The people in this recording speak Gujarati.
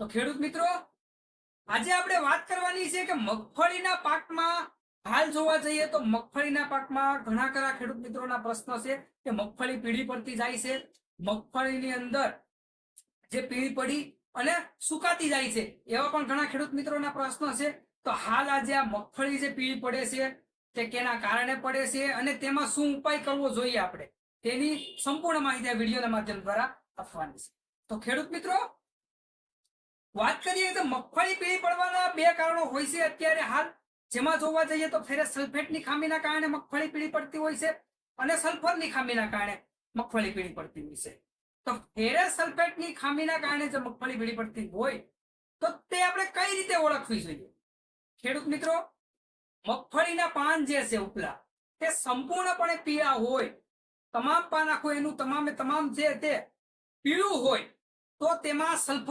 તો ખેડૂત મિત્રો, આજે આપણે વાત કરવાની છે કે મગફળીના પાકમાં, હાલ જોવા જઈએ તો મગફળીના પાકમાં ઘણા ખરા ખેડૂત મિત્રોના પ્રશ્નો છે કે મગફળી પીળી પડતી જાય છે, મગફળીની અંદર જે પીળી પડી અને સુકાતી જાય છે, એવા પણ ઘણા ખેડૂત મિત્રોના પ્રશ્નો છે. તો હાલ આજે આ મગફળી જે પીળી પડે છે તે કેના કારણે પડે છે અને તેમાં શું ઉપાય કરવો જોઈએ આપણે, તેની સંપૂર્ણ માહિતી આ વિડીયોના માધ્યમ દ્વારા આપવાની છે. તો ખેડૂત મિત્રો વાત કરીએ તો મગફળી પીળી પડવાના બે કારણો હોય છે અત્યારે હાલ. જેમાં જોવા જઈએ તો ફેરે સલ્ફેટની ખામીના કારણે મગફળી પીળી પડતી હોય છે અને સલ્ફરની ખામીના કારણે મગફળી પીળી પડતી હોય છે. તો ફેરે સલ્ફેટની ખામીના કારણે જો મગફળી પીળી પડતી હોય તો તે આપણે કઈ રીતે ઓળખવી જોઈએ? ખેડૂત મિત્રો, મગફળીના પાન જે છે ઉપલા, તે સંપૂર્ણપણે પીળા હોય, તમામ પાન આખું એનું તમામે તમામ જે તે પીળું હોય, તો તેમાં સલ્ફર